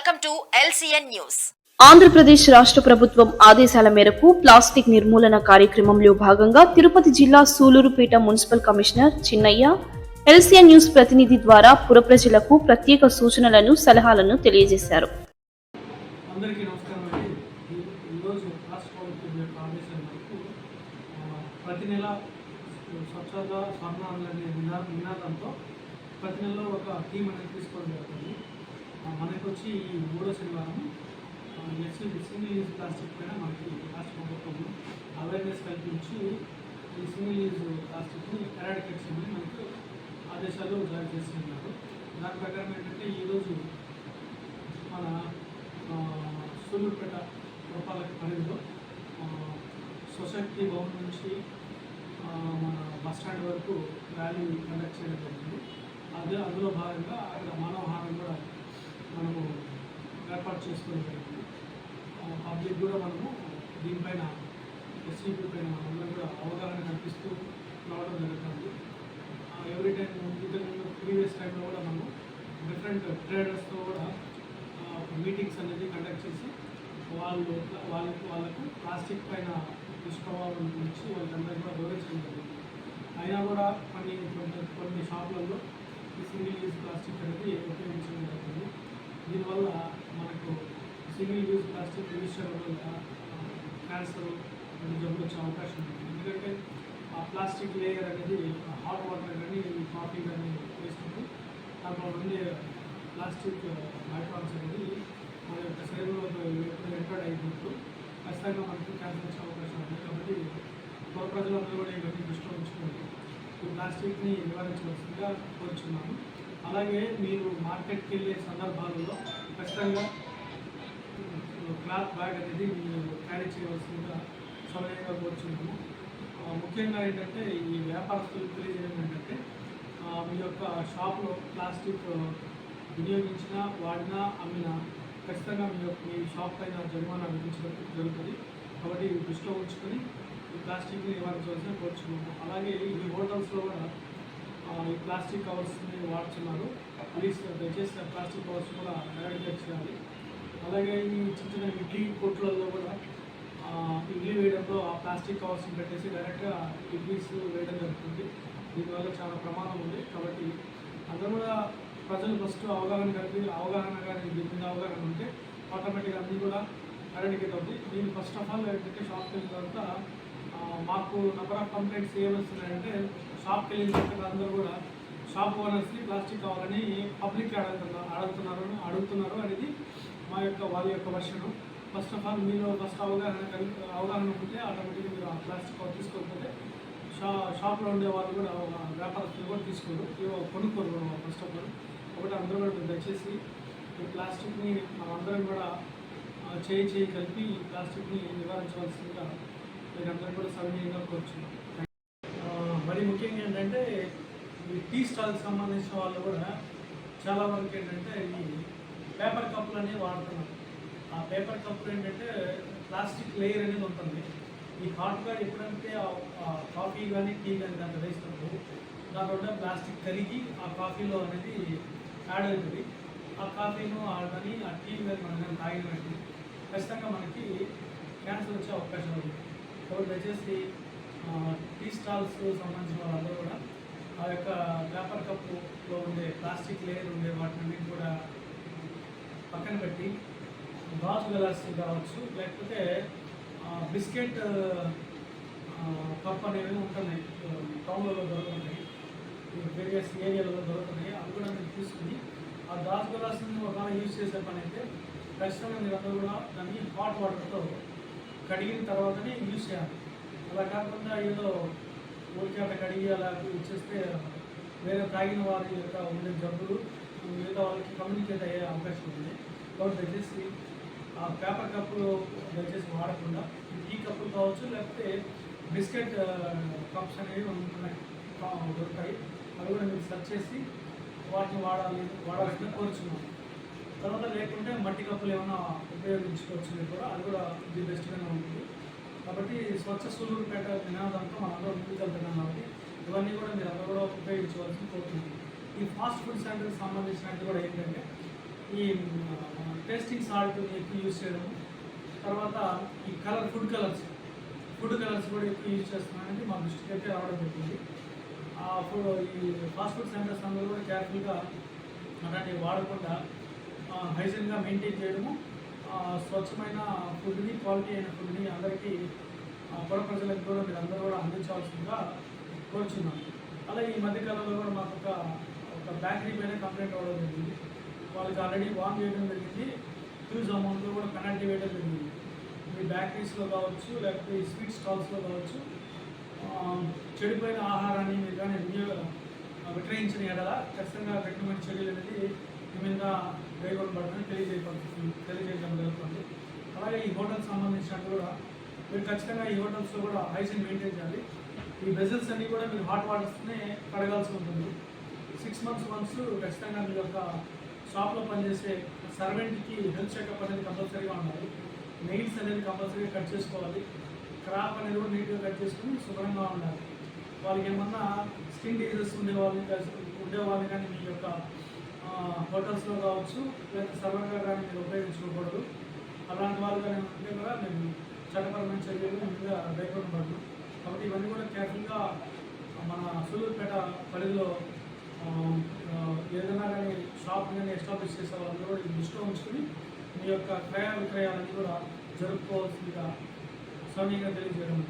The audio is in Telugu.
Welcome to LCN news. Andhra Pradesh రాష్ట్ర ప్రభుత్వం ఆదేశాల మేరకు ప్లాస్టిక్ నిర్మూలన కార్యక్రమంలో భాగంగా తిరుపతి జిల్లా Sullurpeta municipal commissioner Chinnayya LCN news ప్రతినిధి ద్వారా పుర ప్రజలకు ప్రత్యేక సూచనలను సలహాలను తెలియజేశారు. అందరికీ ప్రతి నెల స్వచ్ఛత స్వర్ణాలు అనే నినా నినాదంతో ప్రతి నెలలో ఒక థీమ్ అనేది తీసుకోవడం జరుగుతుంది. మనకు వచ్చి ఈ మూడో శనివారం నెక్స్ట్ సింగిల్ యూజ్ ప్లాస్టిక్ పైన మనకి రాష్ట్ర ప్రభుత్వం అవేర్నెస్ కల్పించి ఈ సింగిల్ యూజ్ ప్లాస్టిక్ని ఎరాడికేట్ చేయమని మనకు ఆదేశాలు జారీ చేస్తున్నారు. దాని ప్రకారం ఏంటంటే ఈరోజు మన సూళ్ళూరుపేట పురపాలక పరిధిలో సొసైటీ భవన్ నుంచి మన బస్ స్టాండ్ వరకు ర్యాలీ కండక్ట్ చేయడం జరిగింది. అదే అందులో భాగంగా అక్కడ మానవహారం కూడా మనము ఏర్పాటు చేసుకోవడం జరిగింది. పబ్లిక్ కూడా మనము దీనిపైన ఎస్సీపీ పైన అందరం కూడా అవగాహన కల్పిస్తూ రావడం జరుగుతుంది. ఎవ్రీ టైం ఇంతకుముందు ప్రీవియస్ టైంలో కూడా మనము డిఫరెంట్ ట్రేడర్స్తో కూడా మీటింగ్స్ అనేది కండక్ట్ చేసి వాళ్ళు వాళ్ళకు వాళ్ళకు ప్లాస్టిక్ పైన దుష్ప్రభావం గురించి వాళ్ళందరికీ కూడా వివరించడం జరిగింది. అయినా కూడా కొన్ని కొన్ని కొన్ని షాపులలో ఈ సింగిల్ యూజ్ ప్లాస్టిక్ అనేది ఉపయోగించడం జరుగుతుంది దీనివల్ల మనకు సింగిల్ యూజ్ వల్ల క్యాన్సర్ జబ్బులు వచ్చే అవకాశం ఉంది. ఎందుకంటే ఆ ప్లాస్టిక్ లేయర్ అనేది హాట్ వాటర్ కానీ కాఫీ కానీ వేస్తుంది దాంట్లో ఉండే ప్లాస్టిక్ మైక్రాన్స్ అనేది మన యొక్క శరీరంలో ఎప్పుడు ఎంటర్ అయినప్పుడు ఖచ్చితంగా మనకి క్యాన్సర్ వచ్చే అవకాశం ఉంది. కాబట్టి పుర ప్రజలందరూ కూడా ఇవన్నీ దృష్టిలో ఉంచుకోండి ఈ ప్లాస్టిక్ని నివారించవలసిందిగా కోరుచున్నాము. అలాగే మీరు మార్కెట్కి వెళ్ళే సందర్భాలలో ఖచ్చితంగా క్లాత్ బ్యాగ్ అనేది మీరు క్యారీ చేయవలసిందిగా సమయంగా కోరుచున్నాము. ముఖ్యంగా ఏంటంటే ఈ వ్యాపారస్తులు తెలియజేయడం ఏంటంటే మీ యొక్క షాప్లో ప్లాస్టిక్ వినియోగించినా వాడినా అమ్మిన ఖచ్చితంగా మీ యొక్క మీ షాప్ పైన జరిమానా విధించడం జరుగుతుంది. కాబట్టి దృష్టిలో ఉంచుకొని ఈ ప్లాస్టిక్ని నివారించవలసిన కోరుచున్నాము. అలాగే ఈ హోటల్స్లో కూడా ఈ ప్లాస్టిక్ కవర్స్ని వాడుతున్నారు. ప్లీజ్ దయచేసి ప్లాస్టిక్ కవర్స్ కూడా ఎరాడికేట్ చేయాలి. అలాగే ఈ చిన్న చిన్న ఇడ్లీ కొట్లలో కూడా ఇడ్లీ వేయడంలో ఆ ప్లాస్టిక్ కవర్స్ పెట్టేసి డైరెక్ట్గా ఇడ్లీస్ వేయడం జరుగుతుంది. దీనివల్ల చాలా ప్రమాదం ఉంది. కాబట్టి అందరూ కూడా ప్రజలు ఫస్ట్ అవగాహన కలిపి అవగాహన కానీ దీని మీద అవగాహన ఉంటే ఆటోమేటిక్గా అన్నీ కూడా ఎరాడికేట్ అవుతుంది నేను ఫస్ట్ ఆఫ్ ఆల్ ఏంటంటే షాప్కి వెళ్ళిన తర్వాత మాకు నెంబర్ ఆఫ్ కంప్లైంట్స్ ఏమొస్తున్నాయంటే షాప్కి వెళ్ళిన తర్వాత అందరూ కూడా షాప్ ఓనర్స్ని ప్లాస్టిక్ కావాలని పబ్లిక్ అడుగుతున్నారు అడుగుతున్నారు అడుగుతున్నారు అనేది మా యొక్క వారి యొక్క వర్షను ఫస్ట్ ఆఫ్ ఆల్ మీరు ఫస్ట్ అవగాహన కలిగి అవగాహన ఉంటే ఆటోమేటిక్గా మీరు ఆ ప్లాస్టిక్ తీసుకోకపోతే షా షాప్లో ఉండే వాళ్ళు కూడా వ్యాపారస్తులు కూడా తీసుకోరు. కొనుక్కోరు ఫస్ట్ ఆఫ్ ఆల్ ఒకటి అందరూ కూడా దయచేసి ఈ ప్లాస్టిక్ని మనందరం కూడా చేయి చేయి కలిపి ఈ ప్లాస్టిక్ని నివారించవలసిందిగా మీరు కూడా సవినీయంగా కోరుచున్నాం మరి ముఖ్యంగా ఏంటంటే ఈ టీ స్టాల్కి సంబంధించిన వాళ్ళు కూడా చాలా వరకు ఏంటంటే ఈ పేపర్ కప్పులు అనేవి వాడుతున్నారు ఆ పేపర్ కప్పులు ఏంటంటే ప్లాస్టిక్ లేయర్ అనేది ఉంటుంది. ఈ హాట్గా ఎప్పుడంటే కాఫీ కానీ టీ కానీ దాంట్లో వేసినప్పుడు దానివల్ల ప్లాస్టిక్ కరిగి ఆ కాఫీలో అనేది యాడ్ అవుతుంది. ఆ కాఫీను ఆడని కానీ ఆ టీ కానీ మనం కానీ తాగిన వెంటనే ఖచ్చితంగా మనకి క్యాన్సర్ వచ్చే అవకాశం ఉంది. కాబట్టి దయచేసి టీ స్టాల్స్ సంబంధించిన వాళ్ళందరూ కూడా ఆ యొక్క పేపర్ కప్పులో ఉండే ప్లాస్టిక్ లేయర్ ఉండే వాటిని కూడా పక్కన పెట్టి గాజు గ్లాస్ కావచ్చు లేకపోతే బిస్కెట్ కప్ అనేవి ఉంటున్నాయి. టౌన్లలో దొరుకుతున్నాయి. వేరియస్ ఏరియాలలో దొరుకుతున్నాయి. అవి కూడా మీరు తీసుకుని ఆ గాజు గ్లాస్ని ఒక యూజ్ చేసే పని అయితే ఖచ్చితంగా మీరు అందరూ కూడా దాన్ని హాట్ వాటర్తో కడిగిన తర్వాతనే యూజ్ చేయాలి. అలా కాకుండా ఏదో ఊరికే అట్లా కడిగి అలా ఇచ్చేస్తే వేరే తాగిన వారి యొక్క ఉండే జబ్బులు మిగతా వాళ్ళకి కమ్యూనికేట్ అయ్యే అవకాశం ఉంది. కాబట్టి దయచేసి ఆ పేపర్ కప్పులు దయచేసి వాడకుండా ఈ టీ కప్పులు కావచ్చు లేకపోతే బిస్కెట్ కప్స్ అనేవి ఉంటున్నాయి దొరుకుతాయి. అవి కూడా మీరు సెర్చ్ చేసి వాటిని వాడాలి వాడాలని కోరుచున్నాను తర్వాత లేకుంటే మట్టి కప్పులు ఏమైనా ఉపయోగించుకోవచ్చు మీరు కూడా అది కూడా ఇది బెస్ట్గానే ఉంటుంది. కాబట్టి స్వచ్ఛ సూళ్ళూరుపేట నినాదంతో మనందరం ముందుకెళ్తున్నాం కాబట్టి ఇవన్నీ కూడా మీరు అందరూ కూడా ఉపయోగించవలసి కోరుతున్నాను ఈ ఫాస్ట్ ఫుడ్ సెంటర్కి సంబంధించినట్టు కూడా ఏంటంటే ఈ టేస్టింగ్ సాల్ట్ ఎక్కువ యూజ్ చేయడం తర్వాత ఈ colour food colours food colours కూడా ఎక్కువ యూజ్ చేస్తున్నారనేది మా దృష్టికి అయితే రావడం జరిగింది. ఆ ఫుడ్ ఈ ఫాస్ట్ ఫుడ్ సెంటర్స్ అందరూ కూడా కేర్ఫుల్గా అలాంటివి వాడకుండా హైజీన్గా మెయింటైన్ చేయడము స్వచ్ఛమైన ఫుడ్ని క్వాలిటీ అయిన ఫుడ్ని అందరికీ ఆ, పుర ప్రజలకు కూడా మీరు అందరూ కూడా అందించాల్సిందిగా కోరుచున్నాం. అలా ఈ మధ్యకాలంలో కూడా మాకు ఒక ఒక బేకరీ పైన కంప్లైంట్ అవ్వడం జరిగింది. వాళ్ళకి ఆల్రెడీ వాన్ చేయడం జరిగింది. హ్యూజ్ అమౌంట్లో కూడా పెనాల్టీ వేయడం జరిగింది. మీ బేకరీస్లో కావచ్చు లేకపోతే ఈ స్వీట్ స్టాల్స్లో కావచ్చు చెడిపోయిన ఆహారాన్ని మీరు కానీ వినియోగ విక్రయించిన ఎడల ఖచ్చితంగా కఠినమైన చర్యలు అనేది మీ మీద వేయబడబడని తెలియజేయబడుతుంది తెలియజేయడం జరుగుతుంది. అలాగే ఈ హోటల్స్ సంబంధించినట్టు కూడా మీరు ఖచ్చితంగా ఈ హోటల్స్లో కూడా హైజీన్ మెయింటైన్ చేయాలి. ఈ వెజల్స్ అన్నీ కూడా మీరు హాట్ వాటర్స్నే కడగాల్సి ఉంటుంది. సిక్స్ మంత్స్ వన్స్ ఖచ్చితంగా మీ యొక్క షాప్లో పనిచేసే సర్వెంట్కి హెల్త్ చెకప్ అనేది కంపల్సరీగా ఉండాలి. నెయిల్స్ అనేది కంపల్సరీగా కట్ చేసుకోవాలి. క్రాప్ అనేది కూడా నీట్గా కట్ చేసుకుని శుభ్రంగా ఉండాలి. వాళ్ళకి ఏమన్నా స్కిన్ డిజీజెస్ ఉండేవాళ్ళని కాదు- ఉండేవాళ్ళని కానీ మీ యొక్క హోటల్స్లో కావచ్చు లేదా సర్వర్గా కానీ మీరు ఉపయోగించుకోకూడదు. అలాంటి వాళ్ళు కానీ ఉంటే కూడా మేము చట్టపరమైన చర్యలు ముందుగా మీద కాబట్టి ఇవన్నీ కూడా కేర్ఫుల్గా మన సూలూరుపేట పరిధిలో ఏదైనా కానీ షాప్ కానీ ఎస్టాబ్లిష్ చేసే వాళ్ళు కూడా ఇది దృష్టిలో ఉంచుకొని మీ యొక్క క్రయ విక్రయాలన్నీ కూడా జరుపుకోవాల్సిందిగా సౌమ్యంగా తెలియజేయడం